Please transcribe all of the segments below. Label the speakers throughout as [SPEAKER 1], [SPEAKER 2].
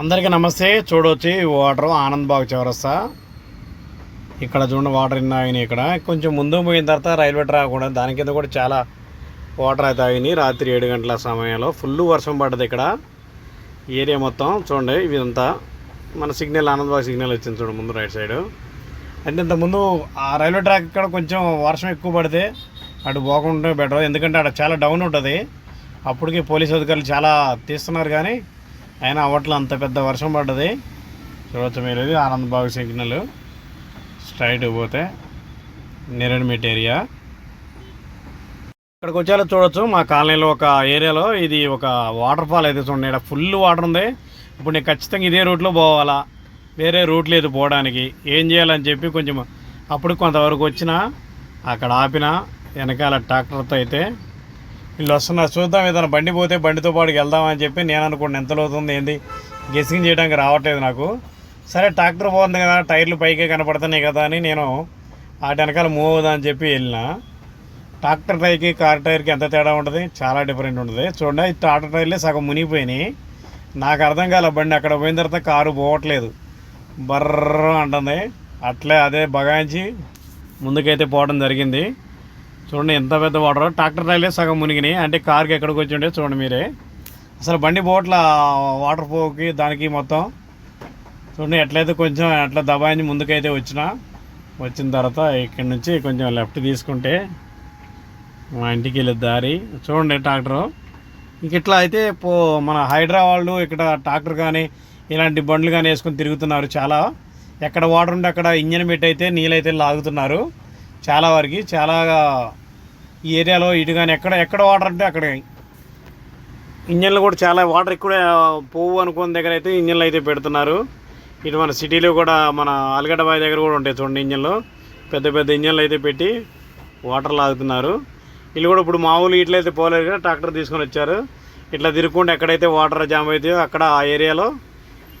[SPEAKER 1] అందరికీ నమస్తే. చూడొచ్చి వాటర్ ఆనంద్ బాగ్ చౌరస్తా. ఇక్కడ చూడండి వాటర్ ఇన్ని ఆగినాయి ఇక్కడ. కొంచెం ముందు పోయిన తర్వాత రైల్వే ట్రాక్ కూడా దాని కింద కూడా చాలా వాటర్ అయితే ఆగినాయి. రాత్రి ఏడు గంటల సమయంలో ఫుల్ వర్షం పడ్డది ఇక్కడ. ఏరియా మొత్తం చూడండి ఇదంతా మన సిగ్నల్ ఆనంద్ బాగ్ సిగ్నల్ వచ్చింది చూడండి ముందు రైట్ సైడ్. అంటే ఇంతకుముందు ఆ రైల్వే ట్రాక్ ఇక్కడ కొంచెం వర్షం ఎక్కువ పడితే అటు పోకుండా బెటర్. ఎందుకంటే అక్కడ చాలా డౌన్ ఉంటుంది. అప్పటికి పోలీస్ అధికారులు చాలా తీస్తున్నారు కానీ అయినా అవ్వట్లో అంత పెద్ద వర్షం పడ్డది. చూడవచ్చు మీరు ఇది ఆనంద్ బాగ్ సిగ్నల్. స్ట్రైట్ పోతే నిరణమిట్ ఏరియా. ఇక్కడికి వచ్చేలా చూడొచ్చు మా కాలనీలో ఒక ఏరియాలో ఇది ఒక వాటర్ ఫాల్ అయితే చూడండి ఇక్కడ ఫుల్ వాటర్ ఉంది. ఇప్పుడు నేను ఖచ్చితంగా ఇదే రూట్లో పోవాలా? వేరే రూట్ లేదు పోవడానికి. ఏం చేయాలని చెప్పి కొంచెం అప్పుడు కొంతవరకు వచ్చిన అక్కడ ఆపిన వెనకాల ట్రాక్టర్తో అయితే వీళ్ళు వస్తున్నారు. చూద్దాం ఏదైనా బండి పోతే బండితో పాటు వెళ్దామని చెప్పి నేను అనుకోండి ఎంత అవుతుంది ఏంది? గెసింగ్ చేయడానికి రావట్లేదు నాకు. సరే ట్రాక్టర్ పోతుంది కదా టైర్లు పైకే కనపడుతున్నాయి కదా అని నేను వాటి వెనకాల మూవ్ అవుదా అని చెప్పి వెళ్ళిన. ట్రాక్టర్ టైర్కి కార్ టైర్కి ఎంత తేడా ఉంటుంది? చాలా డిఫరెంట్ ఉంటుంది. చూడండి ఈ ట్రాక్టర్ టైర్లే సగం మునిగిపోయినాయి. నాకు అర్థం కాల బండి అక్కడ పోయిన తర్వాత కారు పోవట్లేదు. బర్ర అంటుంది. అట్లే అదే బగాయించి ముందుకైతే పోవడం జరిగింది. చూడండి ఎంత పెద్ద వాటర్ ట్రాక్టర్ రైలే సగం మునిగినాయి. అంటే కార్కి ఎక్కడికి వచ్చి ఉండే చూడండి మీరే. అసలు బండి పోట్ల వాటర్ పోకి దానికి మొత్తం? చూడండి ఎట్లయితే కొంచెం అట్లా దబాయించి ముందుకైతే వచ్చిన వచ్చిన తర్వాత ఇక్కడి నుంచి కొంచెం లెఫ్ట్ తీసుకుంటే మా ఇంటికి వెళ్ళే దారి. చూడండి ట్రాక్టరు. ఇంక ఇట్లా అయితే పో మన హైడ్రా వాళ్ళు ఇక్కడ ట్రాక్టర్ కానీ ఇలాంటి బండ్లు కానీ వేసుకొని తిరుగుతున్నారు చాలా. ఎక్కడ వాటర్ ఉంటే అక్కడ ఇంజన్ పెట్టి అయితే నీళ్ళైతే లాగుతున్నారు. చాలా వరకు చాలా ఈ ఏరియాలో ఇటు కానీ ఎక్కడ ఎక్కడ వాటర్ అంటే అక్కడ. ఇంజన్లు కూడా చాలా వాటర్ ఎక్కువ పోవు అనుకున్న దగ్గర అయితే ఇంజన్లు అయితే పెడుతున్నారు. ఇటు మన సిటీలో కూడా మన ఆలుగడ్డ బావి దగ్గర కూడా ఉంటాయి చూడండి ఇంజన్లు. పెద్ద పెద్ద ఇంజన్లు అయితే పెట్టి వాటర్ లాగుతున్నారు. వీళ్ళు కూడా ఇప్పుడు మామూలు ఇట్లయితే పోలేరు కదా ట్రాక్టర్ తీసుకొని వచ్చారు. ఇట్లా తిరుక్కుంటే ఎక్కడైతే వాటర్ జామ్ అవుతాయో అక్కడ ఆ ఏరియాలో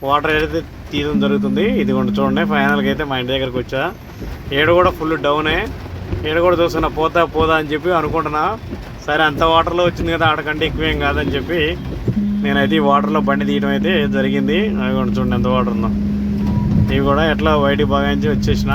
[SPEAKER 1] వాటర్ అయితే తీయడం జరుగుతుంది. ఇది కొంచెం చూడండి ఫైనల్గా అయితే మా ఇంటి దగ్గరకు వచ్చా. ఏడు కూడా ఫుల్ డౌనే నేను కూడా చూస్తున్నా పోతా పోదా అని చెప్పి అనుకుంటున్నా. సరే అంత వాటర్లో వచ్చింది కదా ఆడకంటే ఎక్కువేం కాదని చెప్పి నేనైతే ఈ వాటర్లో బండి తీయడం అయితే జరిగింది. అవి కూడా చూడండి ఎంత వాటర్ ఉందో. ఇవి కూడా ఎట్లా బయటికి బాగా వచ్చేసిన.